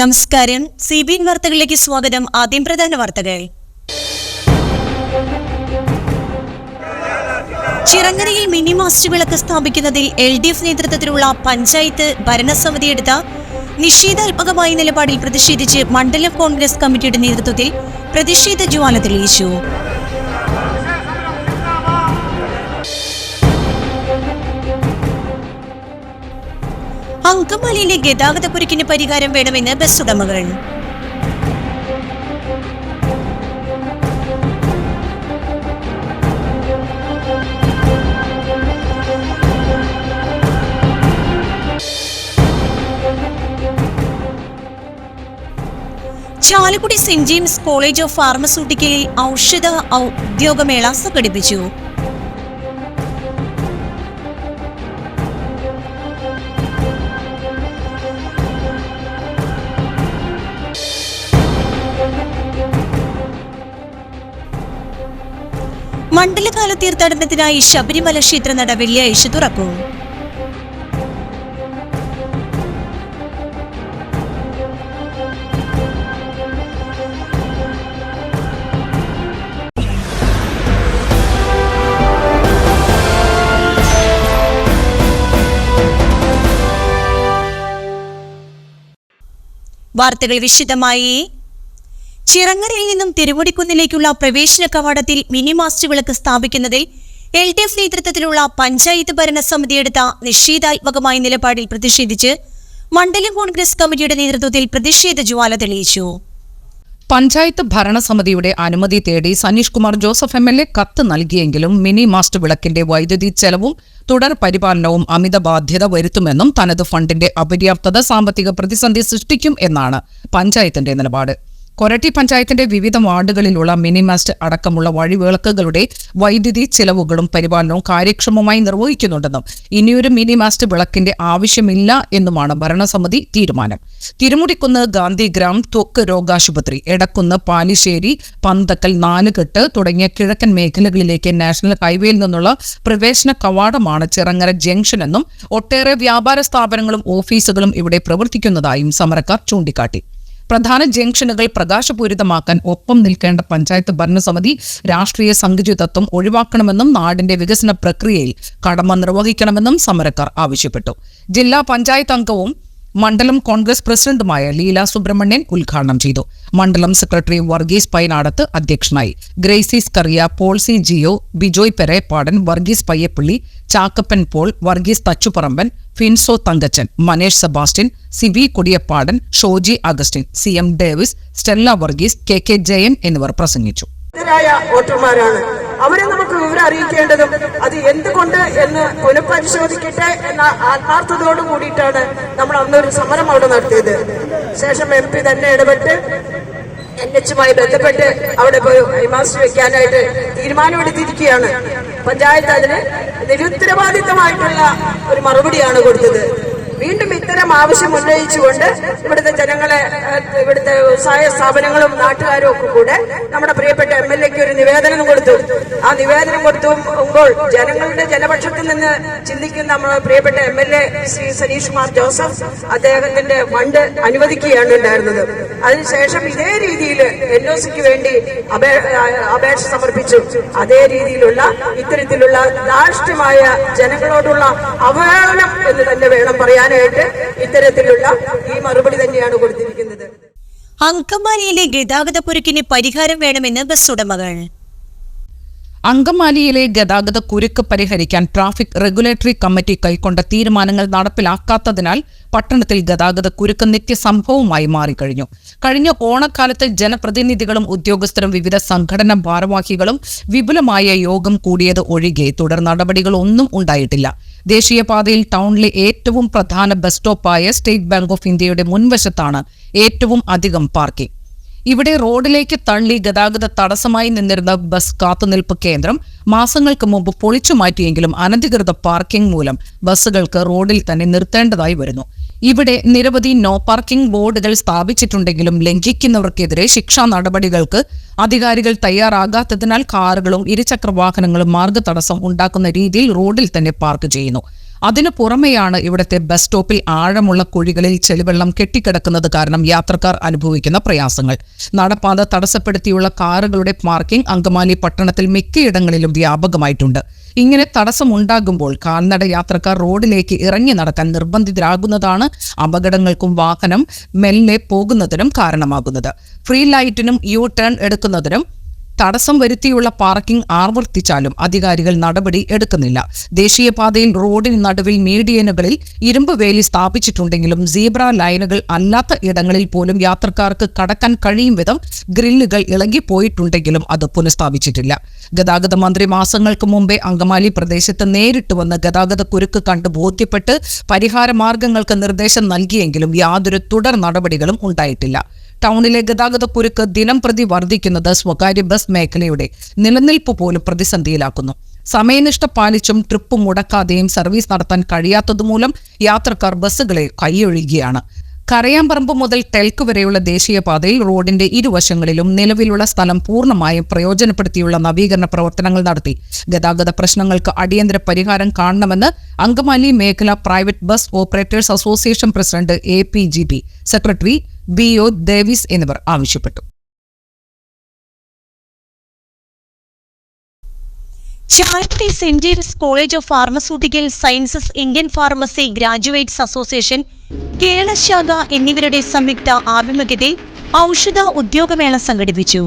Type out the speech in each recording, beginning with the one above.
നമസ്കാരം. C B വാർത്തകളിലേക്ക് സ്വാഗതം. ആദ്യം പ്രധാന വാർത്തകൾ. ചിറങ്ങരയിൽ മിനി മാസ്റ്റർ വിളക്ക് സ്ഥാപിക്കുന്നതിൽ എൽ ഡി എഫ് നേതൃത്വത്തിലുള്ള പഞ്ചായത്ത് ഭരണസമിതി എടുത്ത നിഷേധാത്മകമായ നിലപാടിൽ പ്രതിഷേധിച്ച് മണ്ഡലം കോൺഗ്രസ് കമ്മിറ്റിയുടെ നേതൃത്വത്തിൽ പ്രതിഷേധ ജ്വാല തെളിയിച്ചു. അങ്കമാലിയിലെ ഗതാഗതക്കുരുക്കിന് പരിഹാരം വേണമെന്ന് ബസ് ഉടമകൾ. Chalakudy saint James college of ഫാർമസ്യൂട്ടിക്കലിൽ ഔഷധ ഔദ്യോഗമേള സംഘടിപ്പിച്ചു. മണ്ഡലകാല തീർത്ഥാടനത്തിനായി ശബരിമല ക്ഷേത്രനട വെള്ളിയാഴ്ച തുറക്കും. വാർത്തകൾ വിശദമായി ചിറങ്ങരയിൽ നിന്നും തിരുവടിക്കുന്നിലേക്കുള്ള പ്രവേശന കവാടത്തിൽ മിനി മാസ്റ്റ് വിളക്ക് സ്ഥാപിക്കുന്നതിൽ എൽ ഡി എഫ് നേതൃത്വത്തിലുള്ള പഞ്ചായത്ത് ഭരണസമിതി എടുത്ത നിഷേധാത്മകമായ നിലപാടിൽ പ്രതിഷേധിച്ച് മണ്ഡലം കോൺഗ്രസ് കമ്മിറ്റിയുടെ നേതൃത്വത്തിൽ പ്രതിഷേധ ജ്വാല തെളിയിച്ചു. പഞ്ചായത്ത് ഭരണസമിതിയുടെ അനുമതി തേടി Saneesh Kumar Joseph M L A കത്ത് നൽകിയെങ്കിലും മിനി മാസ്റ്റ് വിളക്കിന്റെ വൈദ്യുതി ചെലവും തുടർ പരിപാലനവും അമിത ബാധ്യത വരുത്തുമെന്നും തനത് ഫണ്ടിന്റെ അപര്യാപ്തത സാമ്പത്തിക പ്രതിസന്ധി സൃഷ്ടിക്കും എന്നാണ് പഞ്ചായത്തിന്റെ നിലപാട്. കൊരട്ടി പഞ്ചായത്തിന്റെ വിവിധ വാർഡുകളിലുള്ള മിനിമാസ്റ്റ് അടക്കമുള്ള വഴിവിളക്കുകളുടെ വൈദ്യുതി ചെലവുകളും പരിപാലനവും കാര്യക്ഷമമായി നിർവഹിക്കുന്നുണ്ടെന്നും ഇനിയൊരു മിനിമാസ്റ്റ് വിളക്കിന്റെ ആവശ്യമില്ല എന്നുമാണ് ഭരണസമിതി തീരുമാനം. തിരുമുടിക്കുന്ന് ഗാന്ധിഗ്രാം ത്വക്ക് രോഗാശുപത്രി എടക്കുന്ന് പാലിശ്ശേരി പന്തക്കൽ നാലുകെട്ട് തുടങ്ങിയ കിഴക്കൻ മേഖലകളിലേക്ക് നാഷണൽ ഹൈവേയിൽ നിന്നുള്ള പ്രവേശന കവാടമാണ് ചിറങ്ങര ജംഗ്ഷൻ എന്നും ഒട്ടേറെ വ്യാപാര സ്ഥാപനങ്ങളും ഓഫീസുകളും ഇവിടെ പ്രവർത്തിക്കുന്നതായും സമരക്കാർ ചൂണ്ടിക്കാട്ടി. പ്രധാന ജംഗ്ഷനുകൾ പ്രകാശപൂരിതമാക്കാൻ ഒപ്പം നിൽക്കേണ്ട പഞ്ചായത്ത് ഭരണസമിതി രാഷ്ട്രീയ സംഘചിതത്വം ഒഴിവാക്കണമെന്നും നാടിന്റെ വികസന പ്രക്രിയയിൽ കടമ നിർവഹിക്കണമെന്നും സമരക്കാർ ആവശ്യപ്പെട്ടു. ജില്ലാ പഞ്ചായത്ത് അംഗവും മണ്ഡലം കോൺഗ്രസ് പ്രസിഡന്റുമായ ലീല സുബ്രഹ്മണ്യൻ ഉദ്ഘാടനം ചെയ്തു. മണ്ഡലം സെക്രട്ടറി വർഗീസ് പൈനാടത്ത് അധ്യക്ഷനായി. Gracis Kuriya Polsy Jio Bijoy Perepadan Varghese Payyappilly Chakkappan Paul Varghese Thachuparamban Finso Thankachan Manesh Sebastian V Kodiyapadan Shoji Augustine C M Davis Stella Varghese K K Jayan എന്നിവർ പ്രസംഗിച്ചു. വോട്ടർമാരാണ്. അവരെ നമുക്ക് വിവരം അറിയിക്കേണ്ടതും അത് എന്തുകൊണ്ട് എന്ന് പുനഃപരിശോധിക്കട്ടെ എന്ന ആത്മാർത്ഥതയോട് കൂടിയിട്ടാണ് നമ്മൾ അന്നൊരു സമരം അവിടെ നടത്തിയത്. ശേഷം എം പി തന്നെ ഇടപെട്ട് എൻ എച്ചുമായി ബന്ധപ്പെട്ട് അവിടെ പോയി ഹൈമാസ്റ്റ് വെക്കാനായിട്ട് തീരുമാനമെടുത്തിരിക്കുകയാണ്. പഞ്ചായത്ത് അതിന് നിരുത്തരവാദിത്തമായിട്ടുള്ള ഒരു മറുപടിയാണ് കൊടുത്തത്. വീണ്ടും ഇത്തരം ആവശ്യം ഉന്നയിച്ചുകൊണ്ട് ഇവിടുത്തെ ജനങ്ങളെ ഇവിടുത്തെ വ്യവസായ സ്ഥാപനങ്ങളും നാട്ടുകാരും ഒക്കെ കൂടെ നമ്മുടെ പ്രിയപ്പെട്ട എം എൽ എക്ക് ഒരു നിവേദനം കൊടുത്തു. ആ നിവേദനം കൊടുത്തുമ്പോൾ ജനങ്ങളുടെ ജനപക്ഷത്തിൽ നിന്ന് ചിന്തിക്കുന്ന നമ്മുടെ പ്രിയപ്പെട്ട M L A Shri Saneesh Kumar Joseph അദ്ദേഹത്തിന്റെ ഫണ്ട് അനുവദിക്കുകയാണ് ഉണ്ടായിരുന്നത്. അതിനുശേഷം ഇതേ രീതിയിൽ എൻ ഒ സിക്ക് വേണ്ടി അപേ- അപേക്ഷ സമർപ്പിച്ചു. അതേ രീതിയിലുള്ള ഇത്തരത്തിലുള്ള ധാർഷ്ട്യമായ ജനങ്ങളോടുള്ള അവഹേളനം എന്ന് തന്നെ വേണം പറയാനായിട്ട് ഇത്തരത്തിലുള്ള ഈ മറുപടി തന്നെയാണ് കൊടുത്തിരിക്കുന്നത്. അങ്കമാലിയിലെ ഗതാഗതക്കുരുക്കിന് പരിഹാരം വേണമെന്ന് ബസ് ഉടമകൾ അങ്കമാലിയിലെ ഗതാഗത കുരുക്ക് പരിഹരിക്കാൻ ട്രാഫിക് റെഗുലേറ്ററി കമ്മിറ്റി കൈക്കൊണ്ട തീരുമാനങ്ങൾ നടപ്പിലാക്കാത്തതിനാൽ പട്ടണത്തിൽ ഗതാഗത കുരുക്ക് നിത്യസംഭവമായി മാറിക്കഴിഞ്ഞു. കഴിഞ്ഞ ഓണക്കാലത്ത് ജനപ്രതിനിധികളും ഉദ്യോഗസ്ഥരും വിവിധ സംഘടനാ ഭാരവാഹികളും വിപുലമായ യോഗം കൂടിയത് ഒഴികെ തുടർ നടപടികളൊന്നും ഉണ്ടായിട്ടില്ല. ദേശീയപാതയിൽ ടൗണിലെ ഏറ്റവും പ്രധാന ബസ് സ്റ്റോപ്പായ സ്റ്റേറ്റ് ബാങ്ക് ഓഫ് ഇന്ത്യയുടെ മുൻവശത്താണ് ഏറ്റവും അധികം പാർക്കിംഗ്. ഇവിടെ റോഡിലേക്ക് തള്ളി ഗതാഗത തടസ്സമായി നിന്നിരുന്ന ബസ് കാത്തുനിൽപ്പ് കേന്ദ്രം മാസങ്ങൾക്ക് മുമ്പ് പൊളിച്ചു മാറ്റിയെങ്കിലും അനധികൃത പാർക്കിംഗ് മൂലം ബസ്സുകൾക്ക് റോഡിൽ തന്നെ നിർത്തേണ്ടതായി വരുന്നു. ഇവിടെ നിരവധി നോ പാർക്കിംഗ് ബോർഡുകൾ സ്ഥാപിച്ചിട്ടുണ്ടെങ്കിലും ലംഘിക്കുന്നവർക്കെതിരെ ശിക്ഷാ നടപടികൾക്ക് അധികാരികൾ തയ്യാറാകാത്തതിനാൽ കാറുകളും ഇരുചക്ര വാഹനങ്ങളും മാർഗതടസ്സം ഉണ്ടാക്കുന്ന രീതിയിൽ റോഡിൽ തന്നെ പാർക്ക് ചെയ്യുന്നു. അതിനു പുറമെയാണ് ഇവിടുത്തെ ബസ് സ്റ്റോപ്പിൽ ആഴമുള്ള കുഴികളിൽ ചെളിവെള്ളം കെട്ടിക്കിടക്കുന്നത് കാരണം യാത്രക്കാർ അനുഭവിക്കുന്ന പ്രയാസങ്ങൾ. നടപ്പാത തടസ്സപ്പെടുത്തിയുള്ള കാറുകളുടെ പാർക്കിംഗ് അങ്കമാലി പട്ടണത്തിൽ മിക്കയിടങ്ങളിലും വ്യാപകമായിട്ടുണ്ട്. ഇങ്ങനെ തടസ്സമുണ്ടാകുമ്പോൾ കാൽനട യാത്രക്കാർ റോഡിലേക്ക് ഇറങ്ങി നടക്കാൻ നിർബന്ധിതരാകുന്നതാണ് അപകടങ്ങൾക്കും വാഹനം മെല്ലെ പോകുന്നതിനും കാരണമാകുന്നത്. ഫ്രീ ലൈറ്റിനും യു ടേൺ എടുക്കുന്നതിനും തടസ്സം വരുത്തിയുള്ള പാർക്കിംഗ് ആവർത്തിച്ചാലും അധികാരികൾ നടപടി എടുക്കുന്നില്ല. ദേശീയപാതയിൽ റോഡിന് നടുവിൽ മീഡിയനുകളിൽ ഇരുമ്പ് വേലി സ്ഥാപിച്ചിട്ടുണ്ടെങ്കിലും സീബ്ര ലൈനുകൾ അല്ലാത്ത ഇടങ്ങളിൽ പോലും യാത്രക്കാർക്ക് കടക്കാൻ കഴിയും വിധം ഗ്രില്ലുകൾ ഇളകിപ്പോയിട്ടുണ്ടെങ്കിലും അത് പുനഃസ്ഥാപിച്ചിട്ടില്ല. ഗതാഗത മന്ത്രി മാസങ്ങൾക്ക് മുമ്പേ അങ്കമാലി പ്രദേശത്ത് നേരിട്ട് വന്ന് ഗതാഗത കുരുക്ക് കണ്ട് ബോധ്യപ്പെട്ട് പരിഹാര മാർഗങ്ങൾക്ക് നിർദ്ദേശം നൽകിയെങ്കിലും യാതൊരു തുടർ നടപടികളും ഉണ്ടായിട്ടില്ല. ടൗണിലെ ഗതാഗത കുരുക്ക് ദിനം പ്രതി വർദ്ധിക്കുന്നത് സ്വകാര്യ ബസ് മേഖലയുടെ നിലനിൽപ്പ് പോലും പ്രതിസന്ധിയിലാക്കുന്നു. സമയനിഷ്ഠ പാലിച്ചും ട്രിപ്പ് മുടക്കാതെയും സർവീസ് നടത്താൻ കഴിയാത്തതുമൂലം യാത്രക്കാർ ബസ്സുകളെ കൈയൊഴുകിയാണ്. കരയാമ്പറമ്പ് മുതൽ ടെൽക്ക് വരെയുള്ള ദേശീയപാതയിൽ റോഡിന്റെ ഇരുവശങ്ങളിലും നിലവിലുള്ള സ്ഥലം പൂർണമായും പ്രയോജനപ്പെടുത്തിയുള്ള നവീകരണ പ്രവർത്തനങ്ങൾ നടത്തി. ഗതാഗത പ്രശ്നങ്ങൾക്ക് അടിയന്തര പരിഹാരം കാണണമെന്ന് അങ്കമാലി മേഖല private bus operators association president A secretary B O Davis എന്നിവർ ആവശ്യപ്പെട്ടു. Chalakudy saint ജേവിസ് college of pharmaceutical sciences Indian pharmacy graduates association Kerala ശാഖ എന്നിവരുടെ സംയുക്ത ആഭിമുഖ്യത്തിൽ ഔഷധ ഉദ്യോഗമേള സംഘടിപ്പിച്ചു.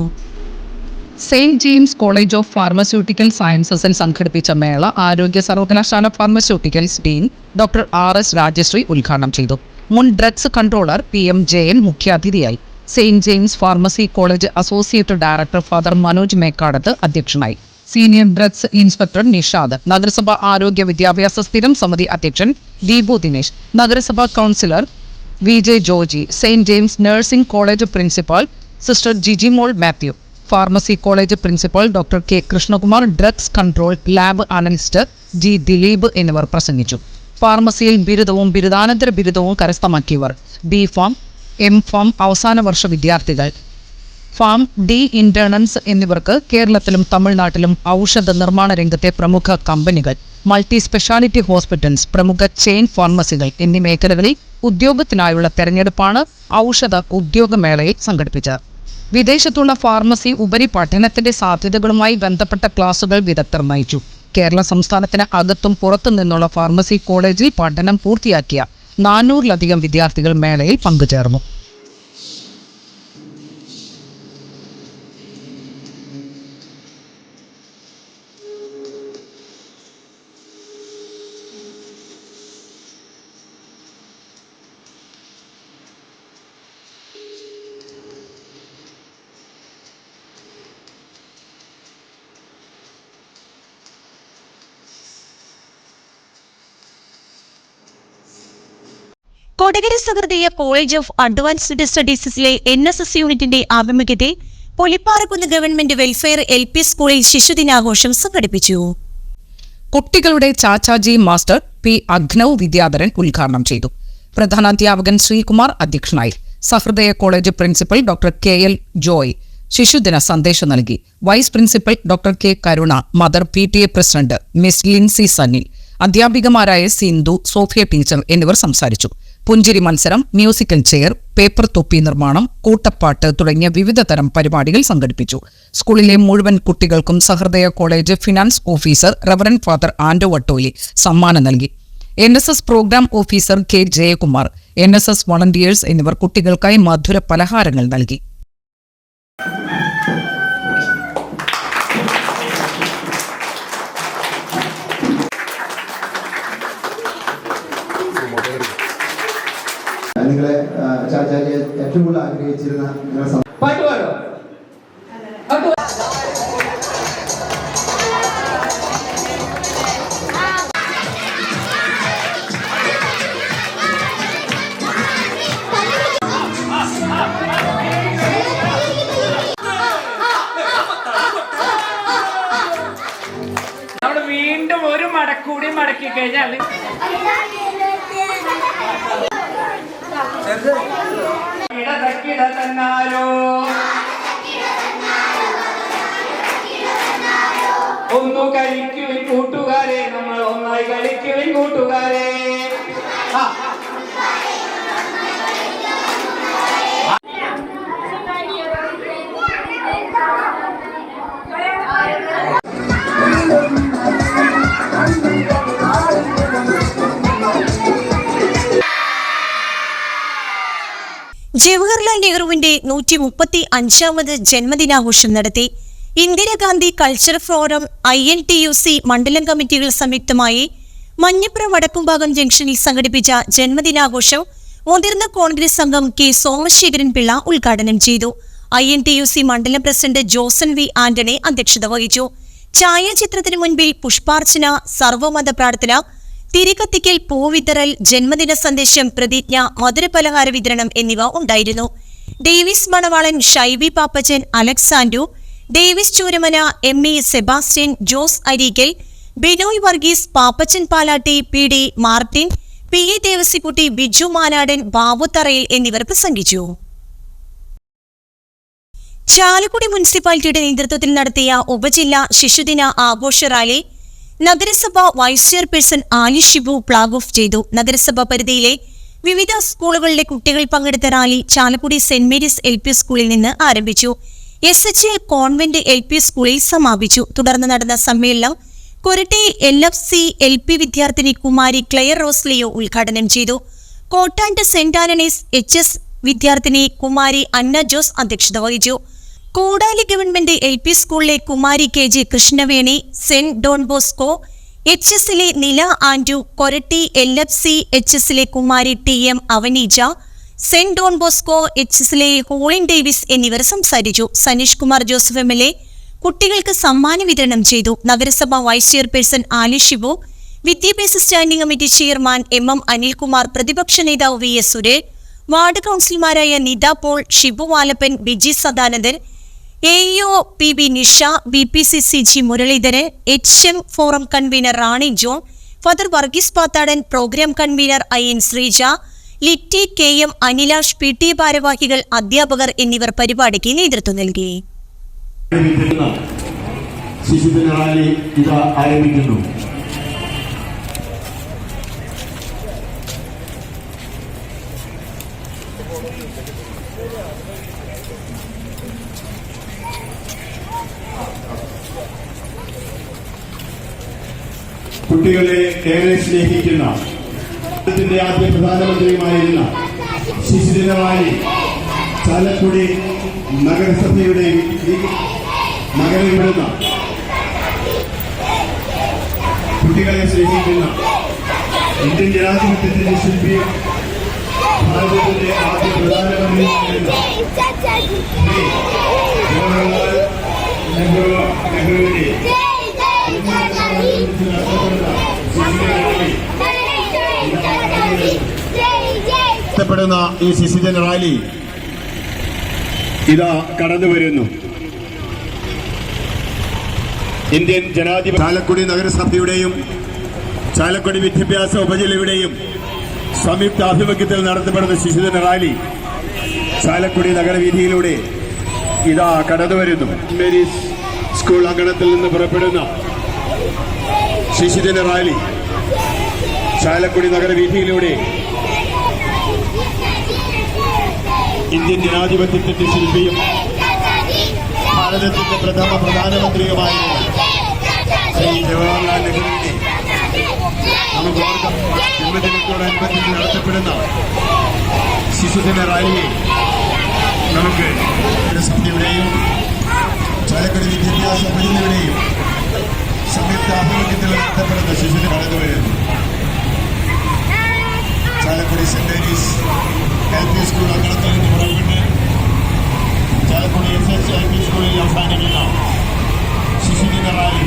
Saint James college of pharmaceutical സയൻസസിൽ സംഘടിപ്പിച്ച മേള ആരോഗ്യ സർവകലാശാല pharmaceuticals dean doctor R S Rajasree ഉദ്ഘാടനം ചെയ്തു. മുൻ drugs controller P M Jayan മുഖ്യാതിഥിയായി. Saint James pharmacy college associate director father Manoj Mekkadath അധ്യക്ഷനായി. Senior drugs inspector Nishad. നഗരസഭ ആരോഗ്യ വിദ്യാഭ്യാസ സ്ഥിരം സമിതി അധ്യക്ഷൻ ദീപു ദിനേശ്. നഗരസഭാ councillor V J Joji saint James nursing college principal sister Jijimol Mathew. Pharmacy college principal doctor K Krishnakumar. Drugs control lab analyst G Dileep എന്നിവർ പ്രസംഗിച്ചു. ഫാർമസിയിൽ ബിരുദവും ബിരുദാനന്തര ബിരുദവും കരസ്ഥമാക്കിയവർ. ബി ഫാം എം ഫാം അവസാന വർഷ വിദ്യാർത്ഥികൾ. ഫാം ഡി ഇന്റേണൻസ് എന്നിവർക്ക് കേരളത്തിലും തമിഴ്നാട്ടിലും ഔഷധ നിർമ്മാണ രംഗത്തെ പ്രമുഖ കമ്പനികൾ. മൾട്ടി സ്പെഷ്യാലിറ്റി ഹോസ്പിറ്റൽസ് പ്രമുഖ ചെയിൻ ഫാർമസികൾ എന്നീ മേഖലകളിൽ ഉദ്യോഗത്തിനായുള്ള തെരഞ്ഞെടുപ്പാണ് ഔഷധ ഉദ്യോഗമേളയിൽ സംഘടിപ്പിച്ചത്. വിദേശത്തുള്ള ഫാർമസി ഉപരി പഠനത്തിന്റെ സാധ്യതകളുമായി ബന്ധപ്പെട്ട ക്ലാസുകൾ വിദഗ്ധർ നയിച്ചു. കേരള സംസ്ഥാനത്തിന് അകത്തും പുറത്തു നിന്നുള്ള ഫാർമസി കോളേജിൽ പഠനം പൂർത്തിയാക്കിയ നാനൂറിലധികം വിദ്യാർത്ഥികൾ മേളയിൽ പങ്കുചേർന്നു. Kodakara Sahrudaya college of advanced സ്റ്റഡീസിലെ N S S യൂണിറ്റിന്റെ ആഭിമുഖ്യത്തിൽ Polipparakkunnu government welfare L P സ്കൂളിൽ ശിശുദിനാഘോഷം സംഘടിപ്പിച്ചു. കുട്ടികളുടെ ചാച്ചാജി മാസ്റ്റർ പി അഗ്നവ് വിദ്യാധരൻ ഉദ്ഘാടനം ചെയ്തു. പ്രധാനാധ്യാപകൻ ശ്രീകുമാർ അധ്യക്ഷനായി. Sahrudaya college principal doctor K L Joy ശിശുദിന സന്ദേശം നൽകി. Vice principal doctor K Karuna mother P T A president miss Lincy Sanil അധ്യാപികമാരായ Sindhu Sophia teacher എന്നിവർ സംസാരിച്ചു. പുഞ്ചിരി മത്സരം മ്യൂസിക്കൽ ചെയർ പേപ്പർ തൊപ്പി നിർമ്മാണം കൂട്ടപ്പാട്ട് തുടങ്ങിയ വിവിധ തരം പരിപാടികൾ സംഘടിപ്പിച്ചു. സ്കൂളിലെ മുഴുവൻ കുട്ടികൾക്കും Sahrudaya college finance officer reverend father Ando Vattoli സമ്മാനം നൽകി. N S S programme officer K Jayakumar N S S volunteers എന്നിവർ കുട്ടികൾക്കായി മധുര പലഹാരങ്ങൾ നൽകി. നിങ്ങളെ ആ, ഏറ്റവും കൂടുതൽ ആഗ്രഹിച്ചിരുന്ന നിങ്ങളെ പാട്ട് പാടോ? വീണ്ടും ഒരു മടക്കൂടി മടക്കി കഴിഞ്ഞാൽ ജവഹർലാൽ നെഹ്റുവിന്റെ നൂറ്റി മുപ്പത്തി അഞ്ചാമത് ജന്മദിനാഘോഷം നടത്തി Indira Gandhi cultural forum I N T U C മണ്ഡലം കമ്മിറ്റികൾ സംയുക്തമായി മഞ്ഞപ്പുറ വടക്കുംഭാഗം ജംഗ്ഷനിൽ സംഘടിപ്പിച്ച ജന്മദിനാഘോഷം മുതിർന്ന കോൺഗ്രസ് അംഗം കെ സോമശേഖരൻ പിള്ള ഉദ്ഘാടനം ചെയ്തു. I N T U C മണ്ഡലം പ്രസിഡന്റ് ജോസൻ വി ആന്റണി അധ്യക്ഷത വഹിച്ചു. ഛായാചിത്രത്തിന് മുൻപിൽ പുഷ്പാർച്ചന സർവമത പ്രാർത്ഥന തിരികത്തിക്കൽ പൂവിതറൽ ജന്മദിന സന്ദേശം പ്രതിജ്ഞ മധുരപലഹാര വിതരണം എന്നിവ ഉണ്ടായിരുന്നു. Davis Manavalan Shaiby Pappachan Alexander Davis Chooramana M E Sebastian Jose Areekal Binoy Varghese Pappachan Palatty P D Martin P A Devassykutty Biju Manadan Babu Tharayil എന്നിവർ പ്രസംഗിച്ചു. ചാലക്കുടി മുനിസിപ്പാലിറ്റിയുടെ നേതൃത്വത്തിൽ നടത്തിയ ഉപജില്ലാ ശിശുദിന ആഘോഷ റാലി നഗരസഭ vice chairperson Ali Shibu flag off ചെയ്തു. നഗരസഭ പരിധിയിലെ വിവിധ സ്കൂളുകളിലെ കുട്ടികൾ പങ്കെടുത്ത rally Chalakudy saint Mary's L P സ്കൂളിൽ നിന്ന് ആരംഭിച്ചു. S H L convent L P സ്കൂളിൽ സമാപിച്ചു. തുടർന്ന് നടന്ന സമ്മേളനം Koratty L F C L P വിദ്യാർത്ഥിനി കുമാരി ക്ലെയർ റോസ്ലിയോ ഉദ്ഘാടനം ചെയ്തു. കോട്ടാൻഡ് സെന്റ് ആനണീസ് എച്ച് എസ് വിദ്യാർത്ഥിനി കുമാരി അന്ന ജോസ് അധ്യക്ഷത വഹിച്ചു. കൂടാലി ഗവൺമെന്റ് എൽ പി സ്കൂളിലെ Kumari K G Krishnaveni saint Don Bosco H എസിലെ Nila Andrew Koratty L F C H എസിലെ Kumari T M Avaneeja saint Don Bosco H എസിലെ ഹോളിൻ ഡേവിസ് എന്നിവർ സംസാരിച്ചു. Saneesh Kumar Joseph M L A കുട്ടികൾക്ക് സമ്മാന വിതരണം ചെയ്തു. നഗരസഭ വൈസ് ചെയർപേഴ്സൺ ആലി ഷിബു വിദ്യാഭ്യാസ standing committee chairman M M Anilkumar പ്രതിപക്ഷ നേതാവ് V S Suresh ward കൌൺസിലർമാരായ Nitha Paul Shibu Valappan Biji Sadanandan A O P B Nisha B P C C G Muraleedharan H M forum convener Rani John father Varghese Pathadan programme convener I N Sreeja Litty K M Anilash P T ഭാരവാഹികൾ അധ്യാപകർ എന്നിവർ പരിപാടിക്ക് നേതൃത്വം നൽകി. ശിശുദിന rally ഇതാ ആരംഭിക്കുന്നു. കുട്ടികളെ ഏറെ സ്നേഹിക്കുന്ന ഭാരതത്തിന്റെ ആദ്യ പ്രധാനമന്ത്രിയുമായിരുന്ന ശിശുദിനമായി ചാലക്കുടി നഗരസഭയുടെ നഗരം വിടുന്ന കുട്ടികളെ സ്നേഹിക്കുന്ന ഇന്ത്യൻ ജനാധിപത്യത്തിന്റെ ശില്പിയും ഭാരതത്തിന്റെ ആദ്യ പ്രധാനമന്ത്രിയുമായിരുന്ന ശ്രീ ജവഹർലാൽ നെഹ്റു നെഹ്റുവിനെ ഇഷ്ടപ്പെടുന്ന ഈ ശിശുജന റാലി ഇതാ കടന്നു വരുന്നു. ഇന്ത്യൻ ജനാധിപത്യ ചാലക്കുടി നഗരസഭയുടെയും ചാലക്കുടി വിദ്യാഭ്യാസ ഉപജില്ലയുടെയും സംയുക്ത ആഭിമുഖ്യത്തിൽ നടത്തപ്പെടുന്ന ശിശുദിന റാലി ചാലക്കുടി നഗരവീതിയിലൂടെ ഇതാ കടന്നു വരുന്നു. മേരീസ് സ്കൂൾ അങ്കണത്തിൽ നിന്ന് പുറപ്പെടുന്ന ശിശുദിന റാലി. ചാലക്കുടി നഗരവീഥിയിലൂടെ ഇന്ത്യൻ ജനാധിപത്യത്തിന്റെ ശില്പിയും ഭാരതത്തിന്റെ പ്രഥമ പ്രധാനമന്ത്രിയുമായിരുന്ന ശ്രീ ജവഹർലാൽ നെഹ്റുവിനെ നമുക്ക് ഓർക്കാം ജന്മദിനത്തോടനുബന്ധിച്ച് നടത്തപ്പെടുന്ന ശിശുദിന റാലിയെ നമുക്ക് സമിതിയുടെയും ചാലക്കുടി വിദ്യാഭ്യാസ ഉപജില്ലയുടെയും സംയുക്ത ആഭിമുഖ്യത്തിൽ നടത്തപ്പെടുന്ന ശിശുദിന കടന്നു വരുന്നു Chalakudy saint Mary's L P school അങ്കണത്തിൽ നിന്ന് പുറപ്പെട്ട് Chalakudy S H L P സ്കൂളിൽ അവസാനിക്കുന്ന ശിശുദിന റാലി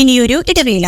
ഇനിയൊരു ഇടവേള.